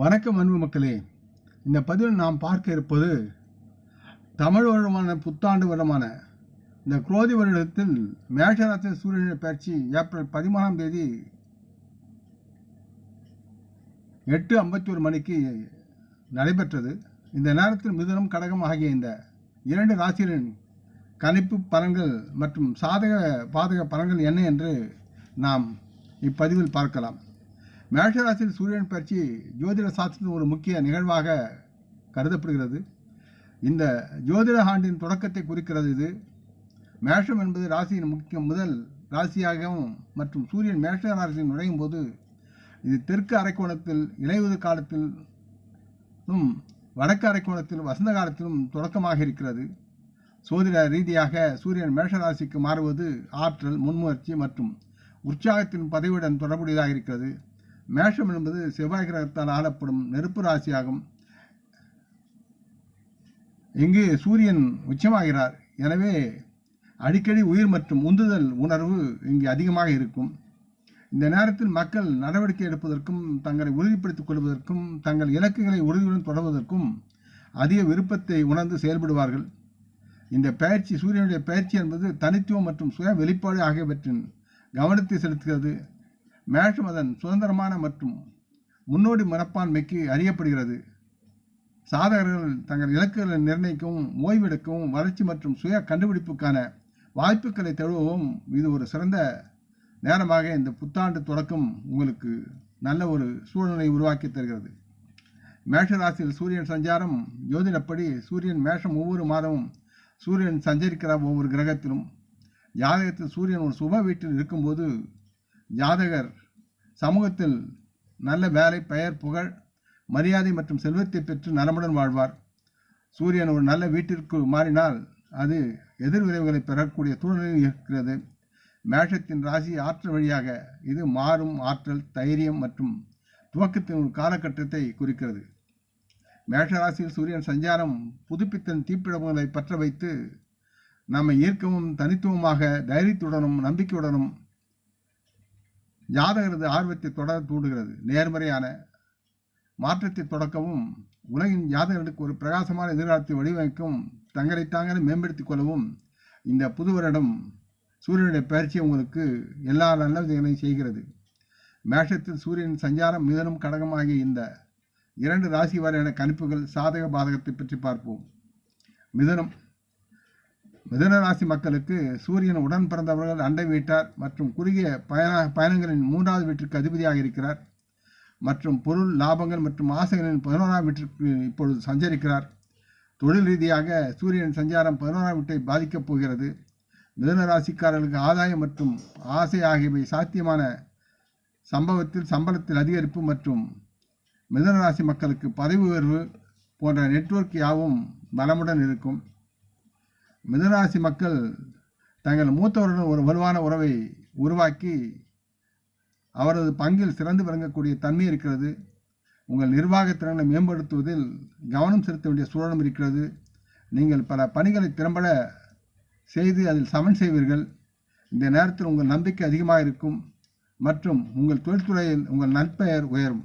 வணக்கம் அன்பு மக்களே. இந்த பதிவில் நாம் பார்க்க இருப்பது தமிழ் வருடமான புத்தாண்டு வருடமான இந்த குரோதி வருடத்தில் மேஷராசி சூரியனின் பயிற்சி ஏப்ரல் பதிமூணாம் தேதி எட்டு ஐம்பத்தி ஒரு மணிக்கு நடைபெற்றது. இந்த நேரத்தில் மிதுனம் கடகம் ஆகிய இந்த இரண்டு ராசிகளின் கணிப்பு பலன்கள் மற்றும் சாதக பாதக பலன்கள் என்ன என்று நாம் இப்பதிவில் பார்க்கலாம். மேஷராசியில் சூரியன் பயிற்சி ஜோதிட சாஸ்திரத்தின் ஒரு முக்கிய நிகழ்வாக கருதப்படுகிறது. இந்த ஜோதிட ஆண்டின் தொடக்கத்தை குறிக்கிறது இது. மேஷம் என்பது ராசியின் முக்கிய முதல் ராசியாகவும் மற்றும் சூரியன் மேஷ ராசியில் நுழையும் போது இது தெற்கு அரைக்கோணத்தில் இலையுது காலத்திலும் வடக்கு அரைக்கோணத்தில் வசந்த காலத்திலும் தொடக்கமாக இருக்கிறது. சோதிட ரீதியாக சூரியன் மேஷ ராசிக்கு மாறுவது ஆற்றல் முன்முயற்சி மற்றும் உற்சாகத்தின் பதவியுடன் தொடர்புடையதாக இருக்கிறது. மேஷம் என்பது செவ்வாய் கிரகத்தால் ஆளப்படும் நெருப்பு ராசியாகும். இங்கு சூரியன் உச்சமாகிறார். எனவே அடிக்கடி உயிர் மற்றும் உந்துதல் உணர்வு இங்கு அதிகமாக இருக்கும். இந்த நேரத்தில் மக்கள் நடவடிக்கை எடுப்பதற்கும் தங்களை உறுதிப்படுத்திக் கொள்வதற்கும் தங்கள் இலக்குகளை உறுதியுடன் தொடர்வதற்கும் அதிக விருப்பத்தை உணர்ந்து செயல்படுவார்கள். இந்த பயிற்சி சூரியனுடைய பயிற்சி என்பது தனித்துவம் மற்றும் சுய வெளிப்பாடு ஆகியவற்றின் கவனத்தை செலுத்துகிறது. மேஷம் அதன் சுதந்திரமான மற்றும் முன்னோடி மனப்பான்மைக்கு அறியப்படுகிறது. சாதகர்கள் தங்கள் இலக்குகளை நிர்ணயிக்கவும் ஓய்வெடுக்கவும் வளர்ச்சி மற்றும் சுய கண்டுபிடிப்புக்கான வாய்ப்புகளை தழுவவும் இது ஒரு சிறந்த நேரமாக இந்த புத்தாண்டு தொடக்கம் உங்களுக்கு நல்ல ஒரு சூழ்நிலை உருவாக்கி தருகிறது. மேஷராசியில் சூரியன் சஞ்சாரம் ஜோதிடப்படி சூரியன் மேஷம் ஒவ்வொரு மாதமும் சூரியன் சஞ்சரிக்கிறார் ஒவ்வொரு கிரகத்திலும். ஜாதகத்தில் சூரியன் ஒரு சுப வீட்டில் இருக்கும்போது ஜாதகர் சமூகத்தில் நல்ல வேலை பெயர் புகழ் மரியாதை மற்றும் செல்வத்தை பெற்று நலமுடன் வாழ்வார். சூரியன் ஒரு நல்ல வீட்டிற்கு மாறினால் அது எதிர்விளைவுகளை பெறக்கூடிய சூழ்நிலையில் இருக்கிறது. மேஷத்தின் ராசி ஆற்றல் வழியாக இது மாறும் ஆற்றல் தைரியம் மற்றும் துவக்கத்தின் ஒரு காலகட்டத்தை குறிக்கிறது. மேஷராசியில் சூரியன் சஞ்சாரம் புதுப்பித்தன் தீப்பிழம்புகளை பற்ற வைத்து நம்மை ஈர்க்கவும் தனித்துவமாக தைரியத்துடனும் நம்பிக்கையுடனும் ஜாதகரது ஆர்வத்தை தொடர தூண்டுகிறது. நேர்மறையான மாற்றத்தை தொடக்கவும் உலகின் ஜாதகர்களுக்கு ஒரு பிரகாசமான எதிர்காலத்தை வடிவமைக்கவும் தங்களை தாங்களே மேம்படுத்திக் கொள்ளவும் இந்த புது வருடம் சூரியனுடைய பயிற்சி உங்களுக்கு எல்லா நல்ல விதங்களையும் செய்கிறது. மேஷத்தில் சூரியன் சஞ்சாரம் மிதனும் கடகம் ஆகிய இந்த இரண்டு ராசி வரையான கணிப்புகள் சாதக பாதகத்தை பற்றி பார்ப்போம். மிதனம் மிதனராசி மக்களுக்கு சூரியன் உடன் பிறந்தவர்கள் அண்டை வீட்டார் மற்றும் குறுகிய பயண பயணங்களின் மூன்றாவது வீட்டிற்கு அதிபதியாக இருக்கிறார். மற்றும் பொருள் லாபங்கள் மற்றும் ஆசைகளின் பதினோராம் வீட்டிற்கு இப்பொழுது சஞ்சரிக்கிறார். தொழில் ரீதியாக சூரியன் சஞ்சாரம் பதினோராம் வீட்டை பாதிக்கப் போகிறது. மிதனராசிக்காரர்களுக்கு ஆதாயம் மற்றும் ஆசை ஆகியவை சாத்தியமான சம்பவத்தில் சம்பளத்தில் அதிகரிப்பு மற்றும் மிதனராசி மக்களுக்கு பதவி உயர்வு போன்ற நெட்வொர்க் யாவும் பலமுடன் இருக்கும். மிதராசி மக்கள் தங்கள் மூத்தவருடன் ஒரு வலுவான உறவை உருவாக்கி அவரது பங்கில் சிறந்து விளங்கக்கூடிய தன்மை இருக்கிறது. உங்கள் நிர்வாகத்திறனை மேம்படுத்துவதில் கவனம் செலுத்த வேண்டிய சூழலும் இருக்கிறது. நீங்கள் பல பணிகளை திறம்பட செய்து அதில் சமன் செய்வீர்கள். இந்த நேரத்தில் உங்கள் நம்பிக்கை அதிகமாக இருக்கும். மற்றும் உங்கள் தொழில்துறையில் உங்கள் நற்பெயர் உயரும்.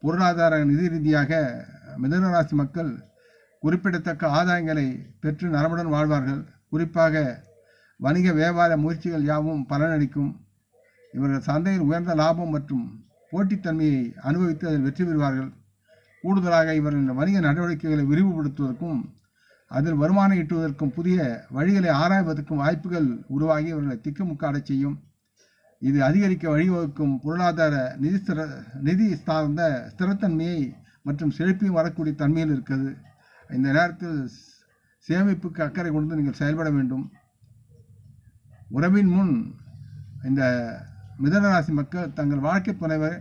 பொருளாதார நிதி ரீதியாக மிதனராசி மக்கள் குறிப்பிடத்தக்க ஆதாயங்களை பெற்று நலமுடன் வாழ்வார்கள். குறிப்பாக வணிக வியாபார முயற்சிகள் யாவும் பலனளிக்கும். இவர்கள் சந்தையில் உயர்ந்த லாபம் மற்றும் போட்டித்தன்மையை அனுபவித்து அதில் வெற்றி பெறுவார்கள். கூடுதலாக இவர்களின் வணிக நடவடிக்கைகளை விரிவுபடுத்துவதற்கும் அதில் வருமானம் ஈட்டுவதற்கும் புதிய வழிகளை ஆராய்வதற்கும் வாய்ப்புகள் உருவாகி இவர்களை திக்குமுக்காடச் செய்யும். இது அதிகரிக்க வழிவகுக்கும் பொருளாதார நிதி நிதி சார்ந்த ஸ்திரத்தன்மையை மற்றும் செழிப்பையும் வரக்கூடிய தன்மையில் இருக்கிறது. இந்த நேரத்தில் சேமிப்புக்கு அக்கறை கொண்டு நீங்கள் செயல்பட வேண்டும். உறவின் முன் இந்த மிதனராசி மக்கள் தங்கள் வாழ்க்கை துணைவர்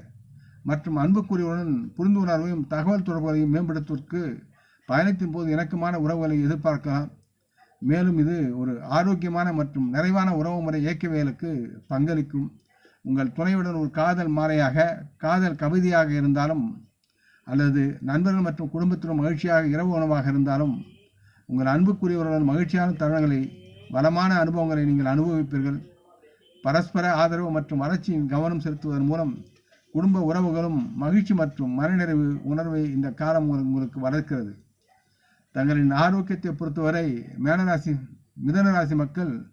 மற்றும் அன்புக்குரியவுடன் புரிந்துணர்வையும் தகவல் தொடர்புகளையும் மேம்படுத்துவதற்கு பயணத்தின் போது இணக்கமான உறவுகளை எதிர்பார்க்கலாம். மேலும் இது ஒரு ஆரோக்கியமான மற்றும் நிறைவான உறவு முறை இயக்கவியலுக்கு பங்களிக்கும். உங்கள் துணையுடன் ஒரு காதல் மாலையாக காதல் கவிதையாக இருந்தாலும் அல்லது நண்பர்கள் மற்றும் குடும்பத்தினர் மகிழ்ச்சியாக இரவு உணவாக இருந்தாலும் உங்கள் அன்புக்குரியவர்களுடன் மகிழ்ச்சியான தருணங்களை வளமான அனுபவங்களை நீங்கள் அனுபவிப்பீர்கள். பரஸ்பர ஆதரவு மற்றும் வளர்ச்சியின் கவனம் செலுத்துவதன் மூலம் குடும்ப உறவுகளும் மகிழ்ச்சி மற்றும் மனநிறைவு உணர்வை இந்த காலம் உங்களுக்கு- வளர்க்கிறது. தங்களின் ஆரோக்கியத்தை பொறுத்தவரை மேனராசி மிதனராசி மக்கள்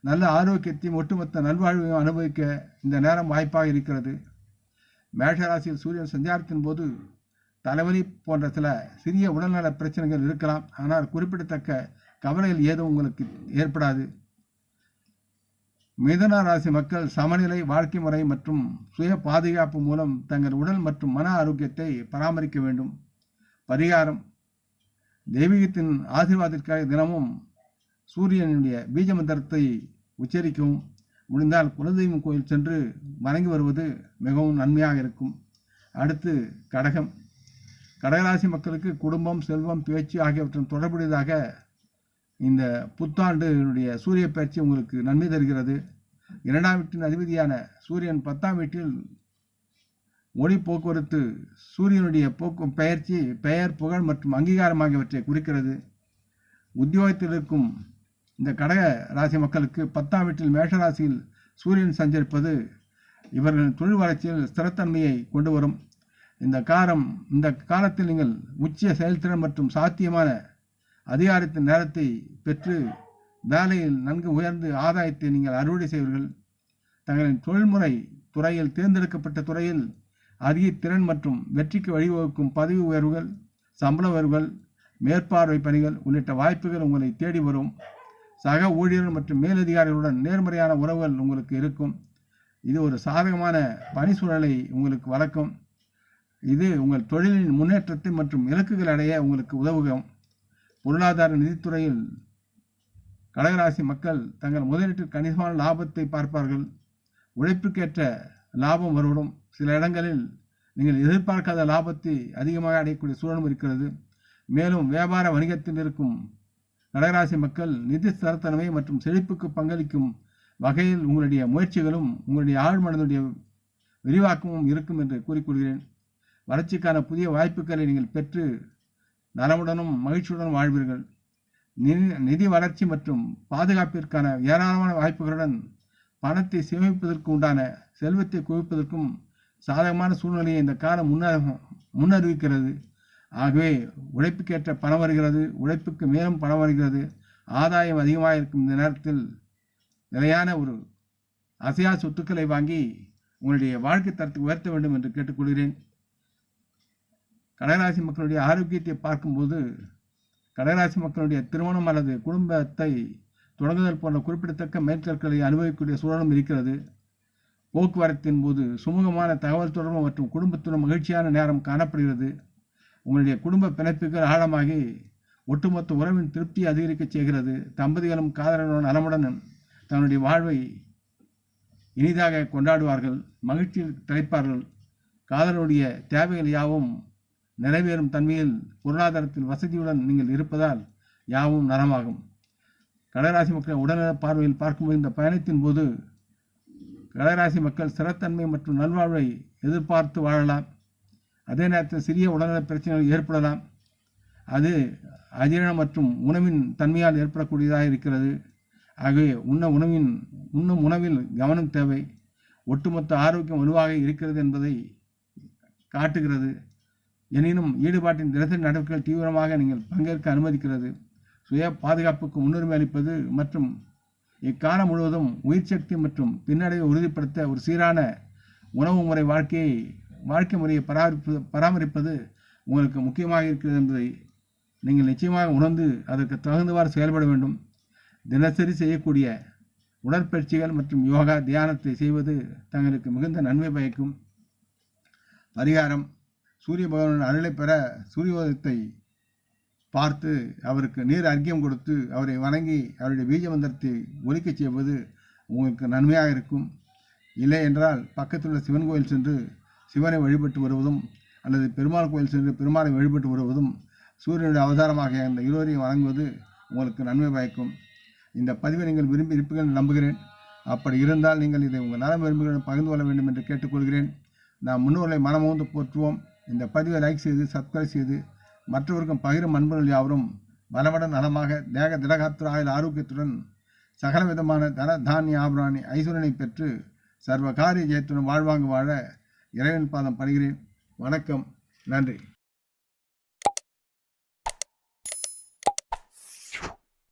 நல்ல ஆரோக்கியத்தையும் ஒட்டுமொத்த நல்வாழ்வையும் அனுபவிக்க இந்த நேரம் வாய்ப்பாக இருக்கிறது. மேஷராசியில் சூரியன் சஞ்சாரத்தின் போது தலைவலி போன்ற சில சிறிய உடல்நல பிரச்சனைகள் இருக்கலாம். ஆனால் குறிப்பிடத்தக்க கவலைகள் ஏதும் உங்களுக்கு ஏற்படாது. மிதன ராசி மக்கள் சமநிலை வாழ்க்கை முறை மற்றும் சுய பாதுகாப்பு மூலம் தங்கள் உடல் மற்றும் மன ஆரோக்கியத்தை பராமரிக்க வேண்டும். பரிகாரம். தெய்வீகத்தின் ஆசீர்வாதத்திற்காக தினமும் சூரியனுடைய பீஜ மந்திரத்தை உச்சரிக்கவும். முடிந்தால் குலதெய்வம் கோயில் சென்று வணங்கி வருவது மிகவும் நன்மையாக இருக்கும். அடுத்து கடகம். கடகராசி மக்களுக்கு குடும்பம் செல்வம் பேச்சு ஆகியவற்றின் தொடர்புடையதாக இந்த புத்தாண்டுடைய சூரிய பயிற்சி உங்களுக்கு நன்மை தருகிறது. இரண்டாம் வீட்டின் அதிபதியான சூரியன் பத்தாம் வீட்டில் ஒளி போக்குவரத்து சூரியனுடைய போக்கு பெயர்ச்சி பெயர் புகழ் மற்றும் அங்கீகாரம் ஆகியவற்றை குறிக்கிறது. உத்தியோகத்தில் இருக்கும் இந்த கடக ராசி மக்களுக்கு பத்தாம் வீட்டில் மேஷராசியில் சூரியன் சஞ்சரிப்பது இவர்களின் தொழில் வளர்ச்சியில் ஸ்திரத்தன்மையை கொண்டு வரும். இந்த காரம் இந்த காலத்தில் நீங்கள் உச்ச செயல்திறன் மற்றும் சாத்தியமான அதிகாரத்தின் நேரத்தை பெற்று வேலையில் நன்கு உயர்ந்து ஆதாயத்தை நீங்கள் அறுவடை செய்வீர்கள். தங்களின் தொழில்முறை துறையில் தேர்ந்தெடுக்கப்பட்ட துறையில் அதிக திறன் மற்றும் வெற்றிக்கு வழிவகுக்கும் பதவி உயர்வுகள் சம்பள உயர்வுகள் மேற்பார்வை பணிகள் உள்ளிட்ட வாய்ப்புகள் உங்களை தேடி வரும். சக ஊழியர்கள் மற்றும் மேலதிகாரிகளுடன் நேர்மறையான உறவுகள் உங்களுக்கு இருக்கும். இது ஒரு சாதகமான பணி சூழலை உங்களுக்கு வளர்க்கும். இது உங்கள் தொழிலின் முன்னேற்றத்தை மற்றும் இலக்குகள் அடைய உங்களுக்கு உதவுகும். பொருளாதார நிதித்துறையில் கடகராசி மக்கள் தங்கள் முதலீட்டில் கணிசமான லாபத்தை பார்ப்பார்கள். உழைப்புக்கேற்ற லாபம் வருவடும் சில இடங்களில் நீங்கள் எதிர்பார்க்காத லாபத்தை அதிகமாக அடையக்கூடிய சூழலும் இருக்கிறது. மேலும் வியாபார வணிகத்தில் இருக்கும் கடகராசி மக்கள் நிதி ஸ்திரத்தன்மை மற்றும் செழிப்புக்கு பங்களிக்கும் வகையில் உங்களுடைய முயற்சிகளும் உங்களுடைய ஆழ்மனதுடைய விரிவாக்கமும் இருக்கும் என்று கூறிக்கொள்கிறேன். வளர்ச்சிக்கான புதிய வாய்ப்புகளை நீங்கள் பெற்று நலமுடனும் மகிழ்ச்சியுடன் வாழ்வீர்கள். நிதி நிதி வளர்ச்சி மற்றும் பாதுகாப்பிற்கான ஏராளமான வாய்ப்புகளுடன் பணத்தை சேமிப்பதற்கு உண்டான செல்வத்தை குவிப்பதற்கும் சாதகமான சூழ்நிலையை இந்த காலம் முன்ன முன்னறிவிக்கிறது. ஆகவே உழைப்புக்கேற்ற பணம் வருகிறது உழைப்புக்கு மேலும் பணம் வருகிறது ஆதாயம் அதிகமாக இருக்கும் இந்த நேரத்தில் நிலையான ஒரு அசையா சொத்துக்களை வாங்கி உங்களுடைய வாழ்க்கை தரத்தை உயர்த்த வேண்டும் என்று கேட்டுக்கொள்கிறேன். கடகராசி மக்களுடைய ஆரோக்கியத்தை பார்க்கும்போது கடகராசி மக்களுடைய திருமணம் அல்லது குடும்பத்தை தொடங்குதல் போன்ற குறிப்பிடத்தக்க மேற்கற்களை அனுபவிக்கக்கூடிய சூழலும் இருக்கிறது. போக்குவரத்தின் போது சுமூகமான தகவல் தொடர்பு மற்றும் குடும்பத்துடன் மகிழ்ச்சியான நேரம் காணப்படுகிறது. உங்களுடைய குடும்ப பிணைப்புகள் ஆழமாகி ஒட்டுமொத்த உறவின் திருப்தி அதிகரிக்கச் செய்கிறது. தம்பதிகளும் காதலனுடன் நலமுடன் தன்னுடைய வாழ்வை இனிதாக கொண்டாடுவார்கள். மகிழ்ச்சியில் திளைப்பார்கள் காதலனுடைய தேவைகள் யாவும் நிறைவேறும் தன்மையில் பொருளாதாரத்தில் வசதியுடன் நீங்கள் இருப்பதால் யாவும் நலமாகும் கடகராசி மக்கள் உடல்நல பார்வையில் பார்க்கும்போது இந்த பயணத்தின் போது கடகராசி மக்கள் ஸ்திரத்தன்மை மற்றும் நல்வாழ்வை எதிர்பார்த்து வாழலாம். அதே நேரத்தில் சிறிய உடல்நல பிரச்சனைகள் ஏற்படலாம். அது அஜீரணம் மற்றும் உணவின் தன்மையால் ஏற்படக்கூடியதாக இருக்கிறது. ஆகவே உண்ண உணவின் உண்ணும் உணவில் கவனம் தேவை. ஒட்டுமொத்த ஆரோக்கியம் வலுவாக இருக்கிறது என்பதை காட்டுகிறது. எனினும் ஈடுபாட்டின் தினசரி நடவடிக்கைகள் தீவிரமாக நீங்கள் பங்கேற்க அனுமதிக்கிறது. சுய பாதுகாப்புக்கு முன்னுரிமை அளிப்பது மற்றும் இக்காலம் முழுவதும் உயிர் சக்தி மற்றும் பின்னடைவை உறுதிப்படுத்த ஒரு சீரான உணவு முறை வாழ்க்கையை வாழ்க்கை முறையை பராமரிப்பது பராமரிப்பது உங்களுக்கு முக்கியமாக இருக்கிறது என்பதை நீங்கள் நிச்சயமாக உணர்ந்து அதற்கு தகுந்தவாறு செயல்பட வேண்டும். தினசரி செய்யக்கூடிய உடற்பயிற்சிகள் மற்றும் யோகா தியானத்தை செய்வது தங்களுக்கு மிகுந்த நன்மை பயக்கும். பரிகாரம். சூரிய பகவானின் அருளை பெற சூரியோதயத்தை பார்த்து அவருக்கு நீர் அர்க்கியம் கொடுத்து அவரை வணங்கி அவருடைய பீஜ மந்திரத்தை ஒலிக்கச் செய்வது உங்களுக்கு நன்மையாக இருக்கும். இல்லை என்றால் பக்கத்தில் உள்ள சிவன் கோயில் சென்று சிவனை வழிபட்டு வருவதும் அல்லது பெருமாள் கோயில் சென்று பெருமாளை வழிபட்டு வருவதும் சூரியனுடைய அவதாரமாக அந்த இருவரையும் வணங்குவது உங்களுக்கு நன்மை பயக்கும். இந்த பதிவை நீங்கள் விரும்பி இருப்பீர்கள் என்று நம்புகிறேன். அப்படி இருந்தால் நீங்கள் இதை உங்கள் நலம் விரும்புகிறேன் பகிர்ந்து கொள்ள வேண்டும் என்று கேட்டுக்கொள்கிறேன். நாம் முன்னோர்களை மனமோந்து போற்றுவோம். இந்த பதிவை லைக் செய்து சப்ஸ்கிரைப் செய்து மற்றவருக்கும் பகிரும் அன்புகள் யாவரும் வளவடன் நலமாக தேக திடகாத்திர ஆயுள் ஆரோக்கியத்துடன் சகல விதமான தன தானிய ஆபராணி ஐஸ்வரனை பெற்று சர்வ காரிய ஜெயத்துடன் வாழ்வாங்கு வாழ இறைவன் பாதம் படுகிறேன் வணக்கம். நன்றி.